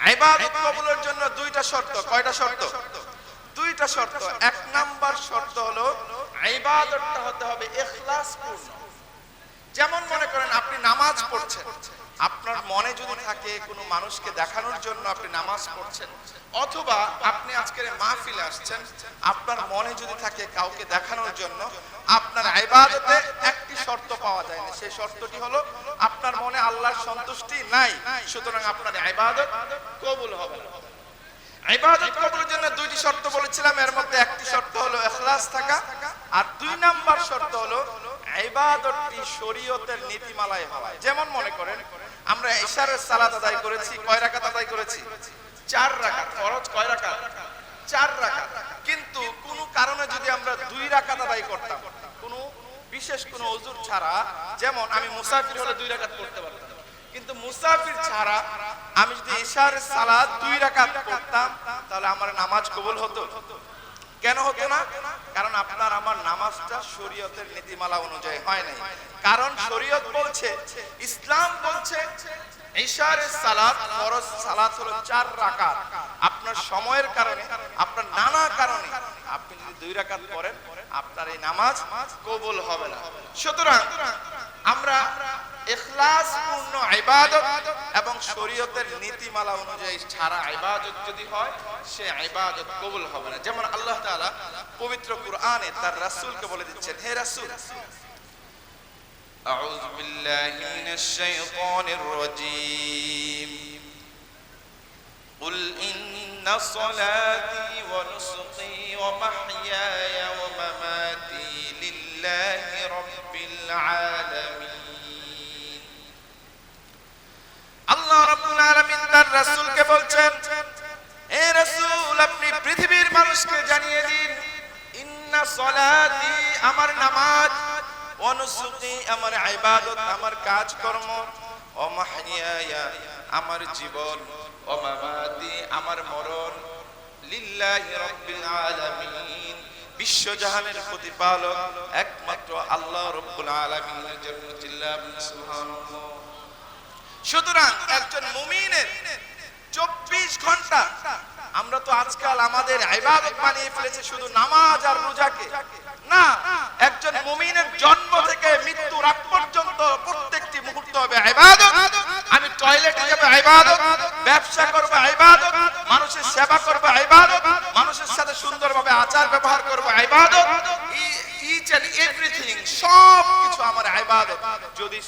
ইবাদত কবুলের জন্য দুইটা শর্ত। কয়টা শর্ত? দুইটা শর্ত। এক নাম্বার শর্ত হলো, ইবাদতটা হতে হবে ইখলাস পূর্ণ যেমন মনে করেন আপনি নামাজ পড়ছেন, আপনার মনে যদি থাকে কোনো মানুষকে দেখানোর জন্য আপনি নামাজ পড়ছেন, অথবা আপনি আজকের মাহফিলে আসছেন, আপনার মনে যদি থাকে কাউকে দেখানোর জন্য, আপনার ইবাদতে একটি শর্ত পাওয়া যায় না সেই শর্তটি হলো, আপনার মনে আল্লাহর সন্তুষ্টি নাই, সুতরাং আপনার ইবাদত কবুল হবে না। ইবাদত কবুলের জন্য দুইটি শর্ত বলেছিলাম, এর মধ্যে একটি শর্ত হলো ইখলাস থাকা, আর দুই নাম্বার শর্ত হলো ইবাদতটি শরীয়তের নীতিমালায় হওয়া যেমন মনে করেন, আমরা ইশারের সালাত আদায় করেছি, কয় রাকাত আদায় করেছি? চার রাকাত, ফরজ কয় রাকাত? চার রাকাত। কিন্তু কোনো কারণে যদি আমরা দুই রাকাত আদায় করতাম, কোনো বিশেষ কোনো ওজুর ছাড়া, যেমন আমি মুসাফির হলে দুই রাকাত করতে পারতাম। কিন্তু মুসাফির ছাড়া আমি যদি ইশার সালাত দুই রাকাত করতাম তাহলে আমার নামাজ কবুল হতো। কেন হতো না? কারণ আপনার আমার নামাজটা শরীয়তের নীতিমালা অনুযায়ী হয় নাই। কারণ শরীয়ত বলছে, ইসলাম বলছে আপনার সময়ের কারণে, আপনার নানা কারণে। আপনি যদি দুই রাকাত করেন আপনার এই নামাজ কবুল হবে না সুতরাং আমরা ইখলাস পূর্ণ ইবাদত এবং শরীয়তের নীতিমালা অনুযায়ী ছাড়া ইবাদত যদি হয় সে ইবাদত কবুল হবে না যেমন আল্লাহ তাআলা পবিত্র কুরআনে তার রাসূলকে বলে দিচ্ছেন হে রাসূল أعوذ بالله من الشيطان الرجيم قل إن صلاتي ونسقي ومحياي ومماتي لله رب العالمين আল্লাহ রাব্বুল আলামিন তার রাসূলকে বলছেন হে রাসূল আপনি পৃথিবীর মানুষকে জানিয়ে দিন ইন্না সলাতি আমার নামাজ অনুসুতি আমার ইবাদত আমার কাজকর্ম ও মাহইয়ায়া আমার জীবন ও মামাতি আমার মরণ লিল্লাহি বিশ্বজাহানের প্রতিপালক একমাত্র আল্লাহ রব্বুল জন্য সুতরাং একজন মুমিনের চব্বিশ ঘণ্টা আমরা তো আজকাল আমাদের শুধু নামাজ আর রোজাকে। না, একজন মুমিনের জন্ম থেকে মৃত্যুর পর্যন্ত প্রত্যেকটি মুহূর্ত হবে আমি টয়লেটে যাব ইবাদত ব্যবসা করব ইবাদত মানুষের সেবা করব ইবাদত মানুষের সাথে সুন্দরভাবে আচার ব্যবহার করব ইবাদত ইচ এন্ড এভরিথিং সব কিছু আমার ইবাদত যদি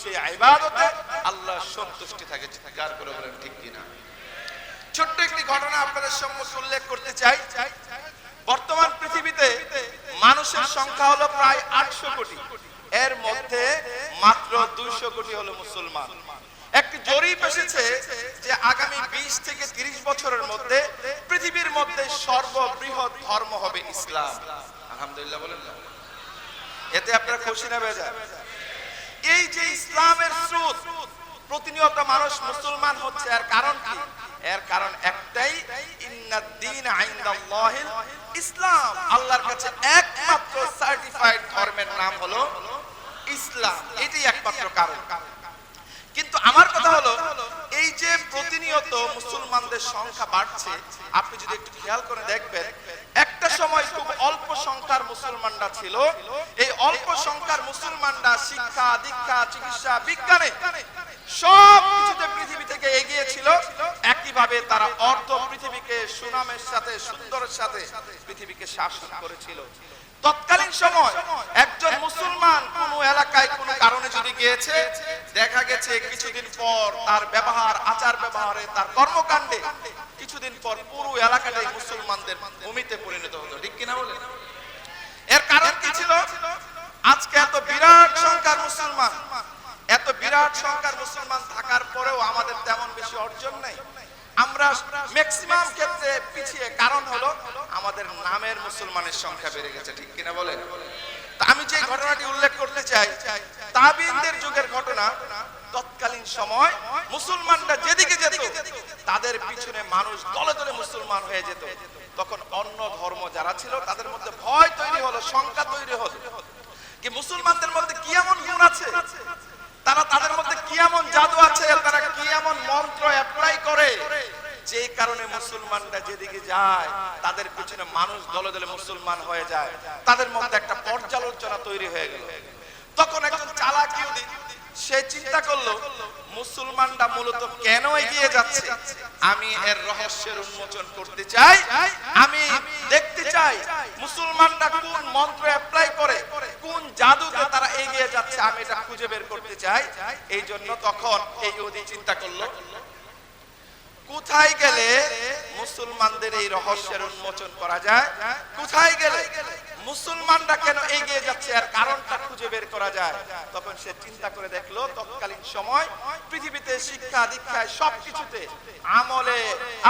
আল্লাহ সন্তুষ্টি থাকে ছোট্ট একটি ঘটনা উল্লেখ করতে চাই। বর্তমান পৃথিবীতে মানুষের সংখ্যা হলো প্রায় আটশো কোটি। এর মধ্যে মাত্র দুইশো কোটি হলো মুসলমান। একটি জরিপ এসেছে যে আগামী বিশ থেকে তিরিশ বছরের মধ্যে পৃথিবীর মধ্যে সর্ববৃহৎ ধর্ম হবে ইসলাম। আলহামদুলিল্লাহ বলেন এতে আপনারা খুশি না বেজা? এই যে ইসলামের স্রোত, প্রতিনিয়ত মানুষ মুসলমান হচ্ছে, এর কারণ কি? এর কারণ একটাই ইন্নাদ্দিন আইন্দাল্লাহিল ইসলাম। আল্লাহর কাছে একমাত্র সার্টিফাইড ধর্মের নাম হলো ইসলাম। এটাই একমাত্র কারণ। কিন্তু আমার কথা হলো, এই যে প্রতিনিয়ত মুসলমানদের সংখ্যা বাড়ছে, আপনি যদি একটু খেয়াল করে দেখবেন, একটা সময় খুব অল্প সংখ্যার মুসলমানরা ছিল। এই অল্প সংখ্যার মুসলমানরা শিক্ষা, দীক্ষা, চিকিৎসা, বিজ্ঞানে সব কিছুতে পৃথিবী থেকে এগিয়ে ছিল। একইভাবে তারা অর্ধ পৃথিবীকে সুনামের সাথে, সুন্দরের সাথে পৃথিবীকে শাসন করেছিল। তৎকালীন সময় একজন মুসলমান কোন এলাকায় কোন কারণে যদি গিয়েছে, দেখা গেছে কিছুদিন পর তার ব্যবহার, আচার ব্যবহারে, তার কর্মকাণ্ডে কিছুদিন পর পুরো এলাকাটাই মুসলমানদের ভূমিতে পরিণত হতো ঠিক কিনা বলে এর কারণ কি ছিল? আজকে এত বিরাট সংখ্যার মুসলমান, এত বিরাট সংখ্যার মুসলমান থাকার পরেও আমাদের তেমন বেশি অর্জন নাই। আমরা ম্যাক্সিমাম ক্ষেত্রে পিছিয়ে, কারণ হলো আমাদের নামের মুসলমানের সংখ্যা বেড়ে গেছে, ঠিক কিনা বলেন? আমি যে ঘটনাটি উল্লেখ করতে চাই, তাবিনদের যুগের ঘটনা, তৎকালীন সময় মুসলমানরা যেদিকে যেত, তাদের পিছনে মানুষ দলে দলে মুসলমান হয়ে যেত। তখন অন্য ধর্ম যারা ছিল, তাদের মধ্যে ভয় তৈরি হলো, শঙ্কা তৈরি হলো। কি মুসলমানদের মধ্যে কি এমন গুণ আছে? তারা তাদের মধ্যে কি এমন জাদু আছে তারা কি এমন মন্ত্র অ্যাপ্লাই করে? যে কারণে মুসলমানরা যেদিকে যায়, তাদের পিছনে মানুষ দলে দলে মুসলমান হয়ে যায়। তাদের মধ্যে একটা পর্যালোচনা তৈরি হয়ে গেল। তখন একজন চালাক ইহুদি, সে চিন্তা করল, মুসলমানরা মূলত কেন এগিয়ে যাচ্ছে? আমি এর রহস্যের উন্মোচন করতে চাই। আমি দেখতে চাই, মুসলমানরা কোন মন্ত্র অ্যাপ্লাই করে, কোন জাদুতে তারা এগিয়ে যাচ্ছে, আমি এটা খুঁজে বের করতে চাই। এই জন্য তখন এই অধি চিন্তা করল। কোথায় গেলে মুসলমানদের এই রহস্যের উন্মোচন করা যায়? কোথায় গেলে? মুসলমানরা কেন এগিয়ে যাচ্ছে আর কারণটা খুঁজে বের করা যায়? তখন সে চিন্তা করে দেখল, তৎকালীন সময় পৃথিবীতে শিক্ষা, দীক্ষায় সবকিছুতে আমলে,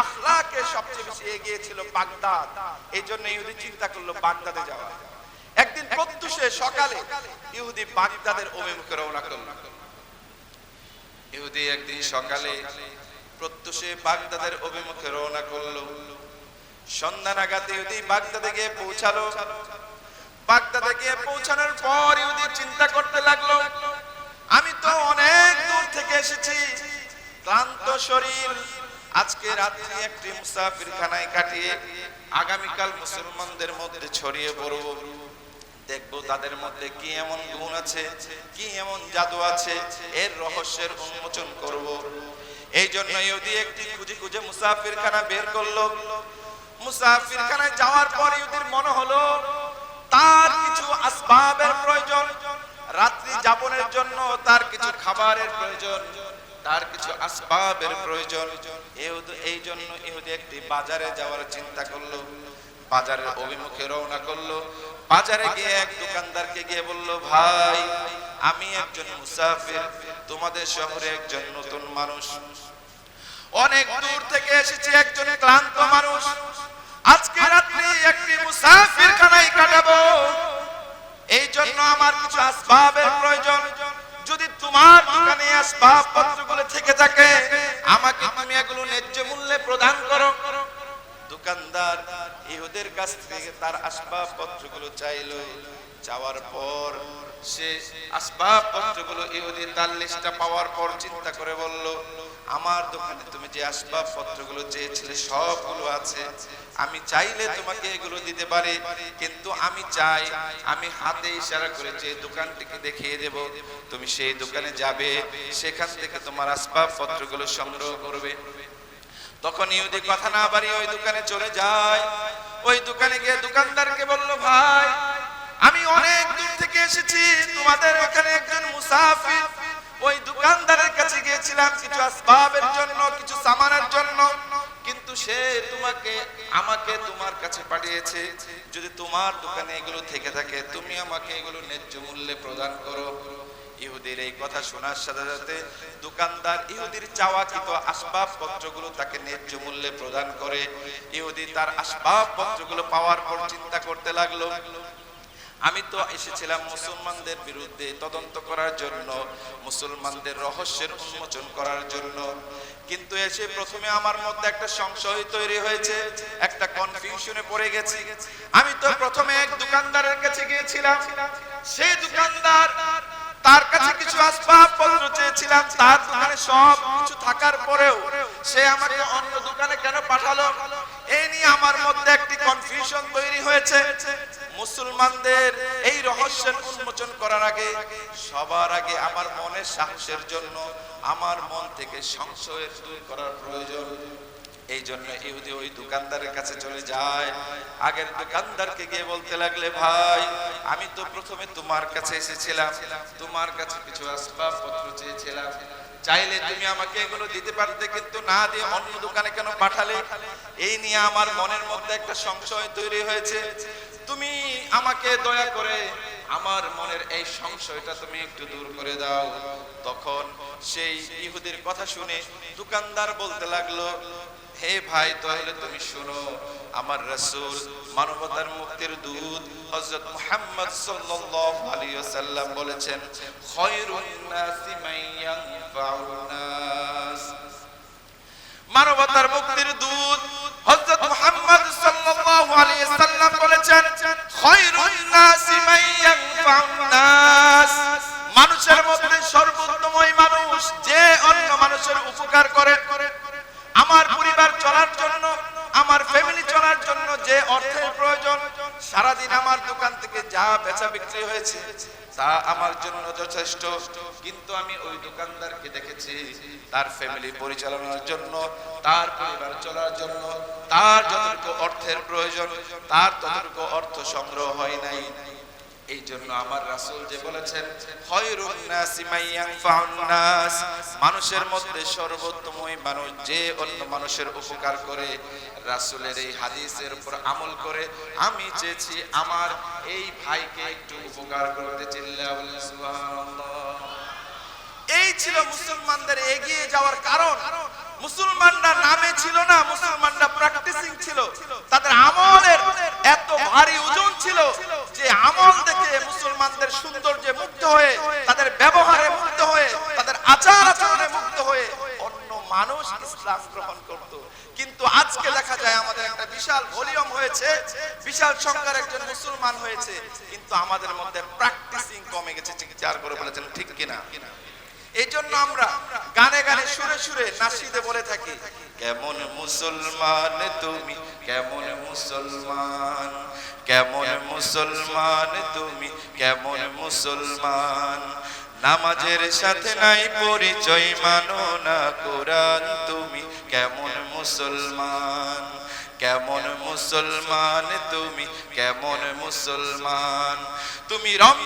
আখলাকে সবচেয়ে বেশি এগিয়ে ছিল বাগদাদ। এই জন্য ইহুদি চিন্তা করল, বাগদাদে যাওয়া। একদিন প্রত্যুষে সকালে ইহুদি বাগদাদের অভিমুখে রওনা করল। ইহুদি একদিন সকালে প্রত্যুষে বাগদাদের অভিমুখে রওনা করল। সন্ধ্যা নাগাদ ইহুদি বাগদাদে গিয়ে পৌঁছালো। বাগদাদে গিয়ে পৌঁছানোর পর ইহুদি চিন্তা করতে লাগল, আমি তো অনেক দূর থেকে এসেছি। ক্লান্ত শরীর। আজকে রাত্রি একটি মুসাফির খানায় কাটিয়ে আগামীকাল মুসলমানদের মধ্যে ছড়িয়ে পড়ব। দেখব তাদের মধ্যে কি এমন গুণ আছে, কি এমন জাদু আছে, এর রহস্যের উন্মোচন করব। এই জন্য ইহুদি একটি খুঁজে খুঁজে মুসাফির খানা বের করল। মুসাফির খানায় যাওয়ার পর ইহুদির মনে হলো, তার কিছু আসবাবের প্রয়োজন। রাত্রি যাপনের জন্য তার কিছু খাবারের প্রয়োজন, তার কিছু আসবাবের প্রয়োজন। এই জন্য ইহুদি একটি বাজারে যাওয়ার চিন্তা করল। বাজারের অভিমুখে রওনা করল। বাজারে গিয়ে এক দোকানদারকে গিয়ে বলল, ভাই আমি একজন মুসাফির, তোমাদের শহরে একজন নতুন মানুষ। অনেক দূর থেকে এসেছি একজন ক্লান্ত মানুষ। আজকে রাত্রি একটি মুসাফির খানায় কাটাবো। এই জন্য আমার কিছু আসবাবের প্রয়োজন। যদি তোমার দোকানে আসবাব পত্রগুলো থেকে থাকে, আমাকে তুমি এগুলো ন্যায্য মূল্যে প্রদান করো। দোকানদার ইহুদের কাছ থেকে তার আসবাব পত্রগুলো চাইলো। চাওয়ার পর সে আসবাব পত্রগুলো ইহুদি তার লিস্টটা পাওয়ার পর চিন্তা করে বলল, আমার দোকানে তুমি যে আসবাব পত্রগুলো চেয়েছিলে সবগুলো আছে। আমি চাইলে তোমাকে এগুলো দিতে পারি, কিন্তু আমি চাই, আমি হাতে ইশারা করে যে দোকানটিকে দেখিয়ে দেব। তুমি সেই দোকানে যাবে, সেখান থেকে তোমার আসবাব পত্রগুলো সংগ্রহ করবে। তখন ইহুদি কথা না বাড়িয়ে ওই দোকানে চলে যায়। ওই দোকানে গিয়ে দোকানদারকে বলল, ভাই আমি অনেক দূর থেকে এসেছি। তোমাদের এখানে একজন মুসাফির। ওই দোকানদারের কাছে গিয়েছিলাম কিছু আসবাবের জন্য, কিছু সামানের জন্য। কিন্তু সে তোমাকে, আমাকে তোমার কাছে পাঠিয়েছে। যদি তোমার দোকানে এগুলো থেকে থাকে, তুমি আমাকে এগুলো ন্যায্য মূল্যে প্রদান করো। ইহুদির এই কথা শোনার সাথে সাথে দোকানদার ইহুদির চাওয়াকৃত আসবাব পত্রগুলো তাকে ন্যায্য মূল্যে প্রদান করে। ইহুদি তার আসবাবপত্রগুলো পাওয়ার পর চিন্তা করতে লাগল আমি তো এসেছিলাম মুসলমানদের বিরুদ্ধে তদন্ত করার জন্য, মুসলমানদের রহস্যের উন্মোচন করার জন্য। কিন্তু এসে প্রথমে আমার মধ্যে একটা সংশয় তৈরি হয়েছে, একটা কনফিউশনে পড়ে গেছি। আমি তো প্রথমে এক দোকানদারের কাছে গিয়েছিলাম। সেই দোকানদার তার কাছে কিছু আসবাব পত্র চেয়েছিলাম, তার দোকানে সব কিছু থাকার পরেও সে আমাকে অন্য দোকানে কেন পাঠালো? এই নিয়ে আমার মধ্যে একটি কনফিউশন তৈরি হয়েছে। মুসলমানদের এই রহস্যের উন্মোচন করার আগে, সবার আগে আমার মনের সাহসের জন্য, আমার মন থেকে সংশয়ের দূর করার প্রয়োজন। এই জন্য ইহুদি ওই দোকানদারের কাছে চলে যায়। আগের দোকানদারকে গিয়ে বলতে লাগলে, ভাই, আমি তো প্রথমে তোমার কাছে এসেছিলাম। তোমার কাছে কিছু আসবাবপত্র চেয়েছিলাম। চাইলে তুমি আমাকে এগুলো দিতে পারতে, কিন্তু না দিয়ে অন্য দোকানে কেন পাঠালে? এই নিয়ে আমার মনের মধ্যে একটা সংশয় তৈরি হয়েছে। তুমি আমাকে দয়া করে আমার মনের এই সংশয়টা তুমি একটু দূর করে দাও। তখন সেই ইহুদির কথা শুনে দোকানদার বলতে লাগল, হে ভাই, তাহলে তুমি শুনো, আমার রাসূল মানবতার মুক্তির দূত হযরত মুহাম্মদ সাল্লাল্লাহু আলাইহি ওয়াসাল্লাম বলেছেন, খায়রুন নাসি মান ইয়ানফাউন নাস। মানবতার মানুষের মধ্যে সর্বোত্তম মানুষ, যে অন্য মানুষের উপকার করে। আমার পরিবার চলার জন্য যে অর্থের প্রয়োজন, সারাদিন আমার দোকান থেকে যা বেচা বিক্রি হয়েছে, তা আমার জন্য যথেষ্ট। কিন্তু আমি ওই দোকানদারকে দেখেছি, তার ফ্যামিলি পরিচালনার জন্য তার পরিবার চলার জন্য তার যতটুকু অর্থের প্রয়োজন, তার ততটুকু অর্থ সংগ্রহ হয় নাই। এই জন্য আমার রাসূল যে বলেছেন মানুষের মধ্যে সর্বোত্তম মানুষ যে অন্য মানুষের উপকার করে। রাসূলের এই হাদিসের উপর আমল করে, আমি চেয়েছি আমার এই ভাইকে একটু উপকার করতে চিল্লা এই ছিল মুসলমানদের এগিয়ে যাওয়ার কারণ। মুসলমানরা নামে ছিল না, মুসলমানরা প্র্যাকটিসিং ছিল। তাদের আমলের এত ভারী ওজন ছিল যে আমল দেখে মুসলমানদের সৌন্দর্যে মুগ্ধ হয়ে, তাদের ব্যবহারে মুগ্ধ হয়ে, তাদের আচার আচরণে মুগ্ধ হয়ে অন্য মানুষ ইসলাম গ্রহণ করত। কিন্তু আজকে দেখা যায় আমাদের একটা বিশাল ভলিউম হয়েছে, বিশাল সংখ্যার একজন মুসলমান হয়েছে, কিন্তু আমাদের মধ্যে প্র্যাকটিসিং কমে গেছে চিকিৎসার করে বলেছেন ঠিক কিনা কিনা? এই জন্য আমরা গানে গানে সুরে সুরে নাসিদে বলে থাকি, কেমন মুসলমান তুমি, কেমন মুসলমান কেমন মুসলমান তুমি, কেমন মুসলমান, নামাজের সাথে নাই পরিচয় মানো না কোরআন তুমি, কেমন মুসলমান কেমন মুসলমান তুমি, কেমন মুসলমান, তুমি রম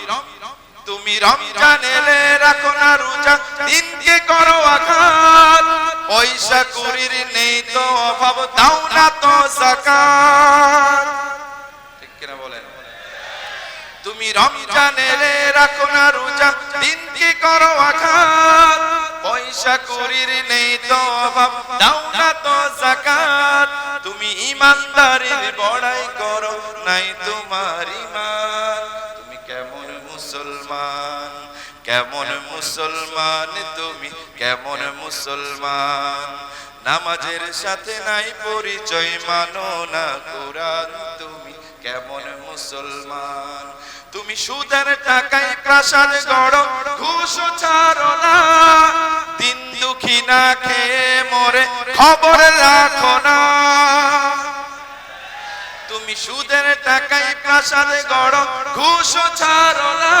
তুমি রমজান এলে রাখো না রোজা, দিনকে করো আঘাত। পয়সা কুড়ির নেই তো অভাব, দাও না তো বলেন? তুমি রমজান এলে রাখো না রোজা, দিনকে করো আঘাত। পয়সা কুড়ির নেই তো অভাব, দাও না তো জাকাত। তুমি ইমানদারির বড়াই মুসলমান, তুমি কেমন মুসলমান? নামাজের সাথে নাই পরিচয়, মানো না কোরআন, তুমি কেমন মুসলমান? তুমি সুদের টাকায় প্রাসাদ গড়, ঘুষ ছাড়ো না। দিন দুঃখী না খেয়ে মরে খবর রাখো না। তুমি সুদের টাকায় প্রাসাদ গড়, ঘুষ ছাড়ো না।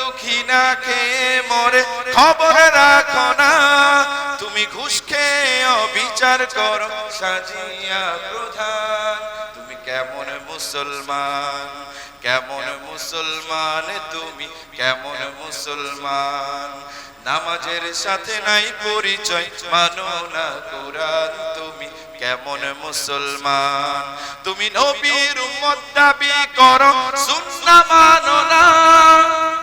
দুঃখী না খেয়ে মরে খবর রাখো না। তুমি ঘুষ খেয়ে অবিচার করো, সাজিয়া প্রধান। তুমি কেমন মুসলমান কেমন মুসলমান তুমি, কেমন মুসলমান। নামাজের সাথে নাই পরিচয়, মানো না কোরআন তুমি, কেমন মুসলমান। তুমি নবীর উম্মত দাবি করো, সুন্না মানো না।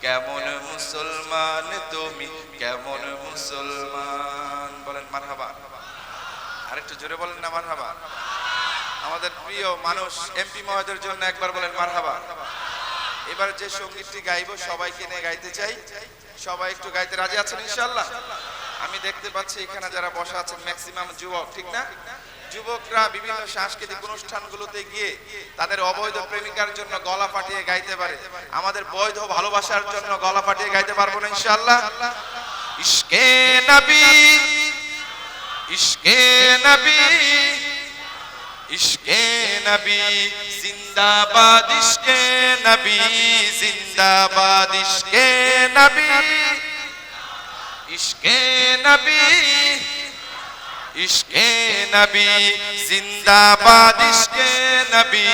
কেমন মুসলমান তুমি? কেমন মুসলমান? বলেন, মারহাবা। আরেকটু জোরে বলেন না, মারহাবা। আমাদের প্রিয় মানুষ এমপি মহোদয়ের জন্য একবার বলেন, মারহাবা। এবার যে সঙ্গীতটি গাইবো, সবাইকে নিয়ে গাইতে চাই। সবাই একটু গাইতে রাজি আছেন, ইনশাআল্লাহ? আমি দেখতে পাচ্ছি এখানে যারা বসা আছেন ম্যাক্সিমাম যুবক, ঠিক না? যুবকরা বিভিন্ন সাংস্কৃতিক অনুষ্ঠানগুলোতে গিয়ে তাদের অবৈধ প্রেমিকার জন্য গলা ফাটিয়ে গাইতে পারে। আমাদের বৈধ ভালোবাসার জন্য গলা ফাটিয়ে গাইতে পারব না, ইনশাআল্লাহ। ইশকে নবী ইশকে নবী ইশকে নবী, জিন্দাবাদ, ইশকে নবী, জিন্দাবাদ নবী ইশকে নবী, জিন্দাবাদ, ইশকে নবী,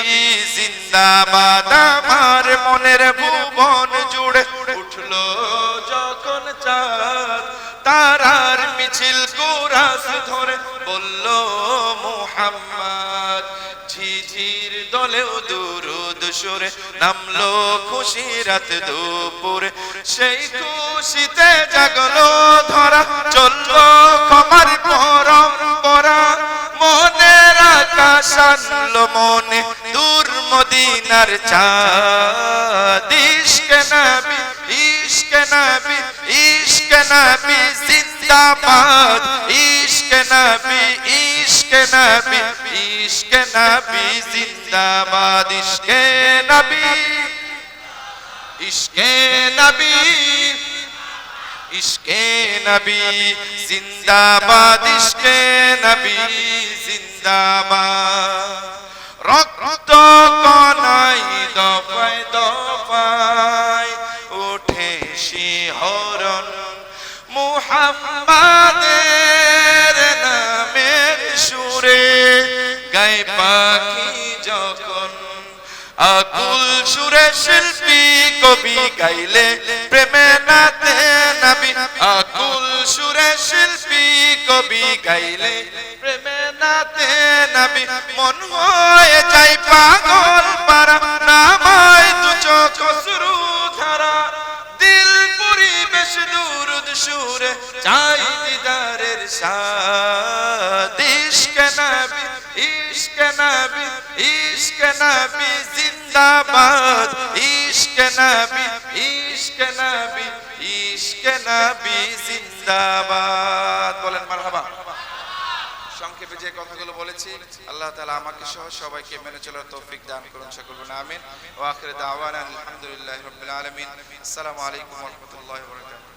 জিন্দাবাদ। আমার মনের ভুবন জুড়ে উঠল যখন চাঁদ। তারার মিছিল কোরাস ধরে বলল, মুহাম্মদ, ঝিঝির দলেও দুরুদ সুরে নামলো খুশি রাত দুপুরে। সেই খুশিতে জাগলো ধরা, চলল কমার পরম্পরা। মনের আকাশ আনলো মনে দূর মদিনার চাঁদ। ইশক নবী ইশক নবী ইশক নবী, জিন্দাবাদ। ইশক নবী ইশক নবী ইশক নবী, জিন্দাবাদ, ইশক নবী। ইশক নবী, ইশকে নবী, জিন্দাবাদ, ইশকে নবী, জিন্দাবাদ। রক্ত কনাই দফায় দফায় উঠে শিহরণ। মুহাম্মাদের গায়ে পাখি যখন আকুল সুরে শিল্পী কবি গাইলে, প্রেমে নাতে নবী। আকুল সুরে শিল্পী কবি গাইলে, প্রেমে নাতে নবী। মন হয়ে যাই পাগল পারা নামায় দু চোখ শুরু ধারা। দিল পরিবেশ দুরুদ সুরে চাই দিদারের সাদ ইশক নবী ইশক নবী নবী জিন্দাবাদ নবী নবী নবী জিন্দাবাদ। বলেন, মারহাবা। সংক্ষেপে যে কথাগুলো বলেছি, আল্লাহ তাআলা আমাকে সহ সবাইকে মেনে চলার তৌফিক দান করুন, সকল বলে আমিন। ওয়া আখির দাওয়ানা আলহামদুলিল্লাহি রাব্বিল আলামিন। আসসালামু আলাইকুম ওয়া রাহমাতুল্লাহি ওয়া বারাকাতুহু।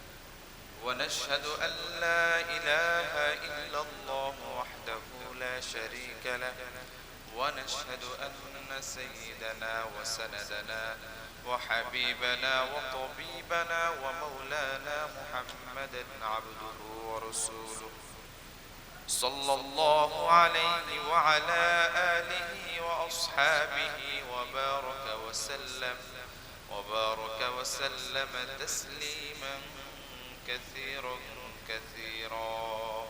ونشهد أن لا إله إلا الله وحده لا شريك له. ونشهد أن سيدنا وسندنا وحبيبنا وطبيبنا ومولانا محمدا عبده ورسوله. صلى الله عليه وعلى آله وأصحابه وبارك وسلم وبارك وسلم تسليما. كثيرا كثيرا.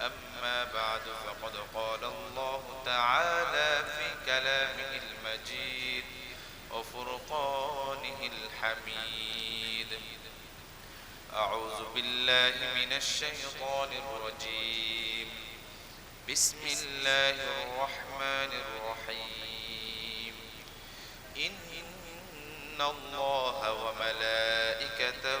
أما بعد فقد قال الله تعالى في كلامه المجيد وفرقانه الحميد. أعوذ بالله من الشيطان الرجيم. بسم الله الرحمن الرحيم. إن الله وملائكته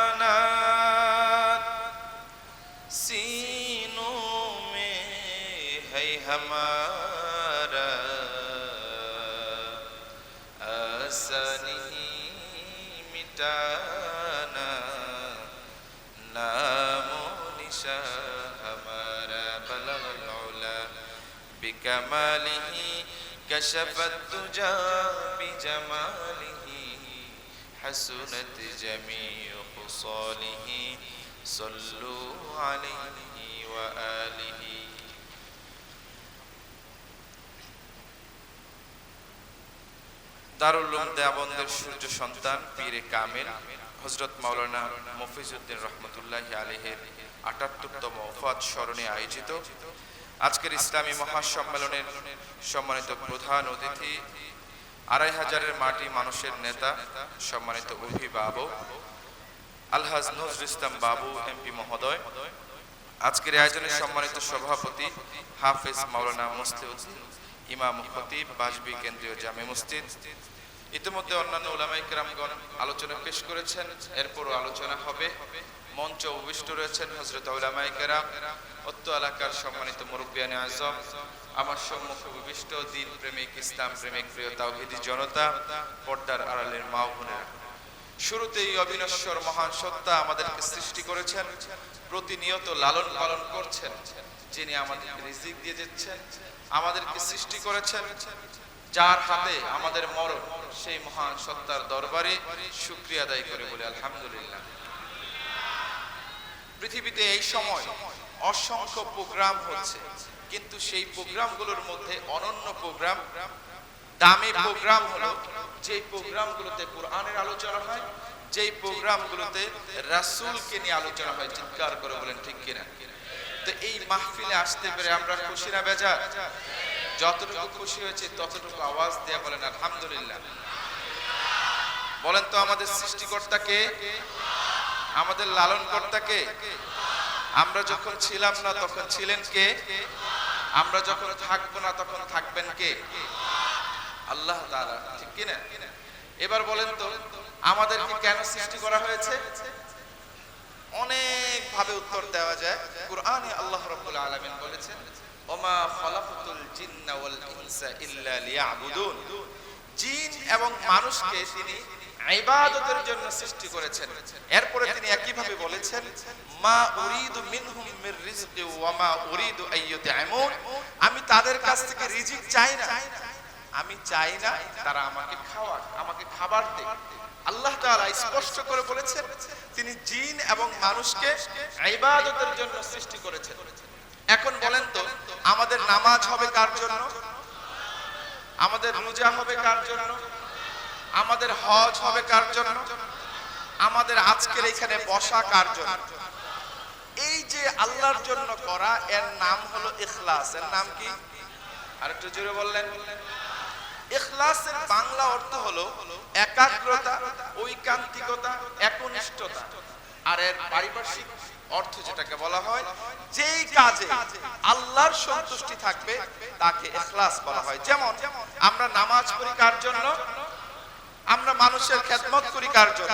بإحسانه مٹانا نام نشا ہمارا بلغ العلا بکماله كشف الدجا بجماله حسنت جميع خصاله صلوا عليه وآله দারুল সূর্য সন্তান, পীরে কামেল হজরত মাওলানা রহমতুল্লাহ আলহের আটাত্তরতম ওফাত স্মরণে আয়োজিত আজকের ইসলামী মহাসম্মেলনের সম্মানিত প্রধান অতিথি, আড়াই হাজারের মাটি মানুষের নেতা, সম্মানিত অভিভাবক, আলহাজ নজরুল ইসলাম বাবু, এমপি মহোদয়, আজকের আয়োজনে সম্মানিত সভাপতি হাফেজ মাওলানা মুস্তিউদ্দিন ইমাম খতিব বাজবি কেন্দ্রীয় জামে মসজিদ। ইতিমধ্যে অন্যান্য ওলামাই কেরামগণ আলোচনা পেশ করেছেন, এরপরও আলোচনা হবে। মঞ্চ উপবিষ্ট রয়েছেন হজরত ওলামাই কেরাম, অত্য এলাকার সম্মানিত মুরব্বিয়ানে আজম, আমার সম্মুখে উপবিষ্ট দিন প্রেমিক ইসলাম প্রেমিক প্রিয় তাওহিদি জনতা, পর্দার আড়ালের মা বোনেরা। শুরুতেই অবিনশ্বর মহান সত্তা আমাদেরকে সৃষ্টি করেছেন, প্রতিনিয়ত লালন পালন করছেন, যিনি আমাদেরকে রিজিক দিয়ে দিচ্ছেন আমাদেরকে সৃষ্টি করেছেন, যার হাতে আমাদের মরণ, সেই মহান সত্তার দরবারে শুক্রিয়া আদায় করে বলে আলহামদুলিল্লাহ। পৃথিবীতে এই সময় অসংখ্য প্রোগ্রাম হচ্ছে, কিন্তু সেই প্রোগ্রামগুলোর মধ্যে অনন্য প্রোগ্রাম, দামি প্রোগ্রাম হলো যেই প্রোগ্রামগুলোতে কোরআনের আলোচনা হয়, যেই প্রোগ্রামগুলোতে রাসূলকে নিয়ে আলোচনা হয়, চিৎকার করে বলেন, ঠিক কিনা? তো এই মাহফিলে আসতে পেরে আমরা খুশি না বেজা যতটুকু খুশি হয়েছে, ততটুকু আওয়াজ দিয়ে বলেন, আলহামদুলিল্লাহ। বলেন তো আমাদের সৃষ্টিকর্তাকে, আমাদের লালন কর্তাকে আমরা যখন ছিলাম না, তখন ছিলেন কে? আমরা যখন থাকব না, তখন থাকবেন কে? আল্লাহ ঠিক কিনা এবার বলেন তো, আমাদেরকে কেন সৃষ্টি করা হয়েছে? অনেক ভাবে উত্তর দেওয়া যায়। কোরআনে আল্লাহ আলামিন বলেছেন, ওমা জিন্না ওয়াল ইনসা ইল্লা লিয়াবুদুন। জিন এবং মানুষকে তিনি ইবাদতের জন্য সৃষ্টি করেছেন। এরপরে তিনি একইভাবে বলেছেন, মা উরিদু মিনহুম মির রিজকি ওয়া মা উরিদু আমি তাদের কাছ থেকে রিজিক চাই না। আমি চাই না তারা আমাকে খাওয়াক, আমাকে খাবার দেয় আল্লাহ তাআলা স্পষ্ট করে বলেছেন, তিনি জিন এবং মানুষকে ইবাদতের জন্য সৃষ্টি করেছেন। এখন বলেন তো, আমাদের নামাজ হবে কার জন্য? আমাদের রোজা হবে কার জন্য? আমাদের হজ হবে কার জন্য? আমাদের আজকের এখানে বসা কার জন্য? এই যে আল্লাহর জন্য করা, এর নাম হলো ইখলাস। এর নাম কি? আরেকটু জোরে বললেন। ইখলাসের বাংলা অর্থ হলো একাগ্রতা, ঐকান্তিকতা, একনিষ্ঠতা। আর এর পারিপার্শ্বিক অর্থ যেটাকে বলা হয়, যেই কাজে আল্লাহর সন্তুষ্টি থাকবে, তাকে ইখলাস বলা হয়। যেমন, আমরা নামাজ পড়ি কার জন্য? আমরা মানুষের খেদমত করি কার জন্য?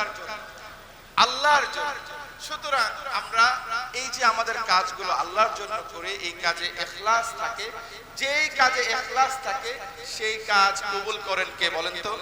আল্লাহর জন্য। সুতরাং আমরা এই যে আমাদের কাজগুলো আল্লাহর জন্য করে এই কাজে এখলাস থাকে, যেই কাজে এখলাস থাকে, সেই কাজ কবুল করেন কে বলেন তো?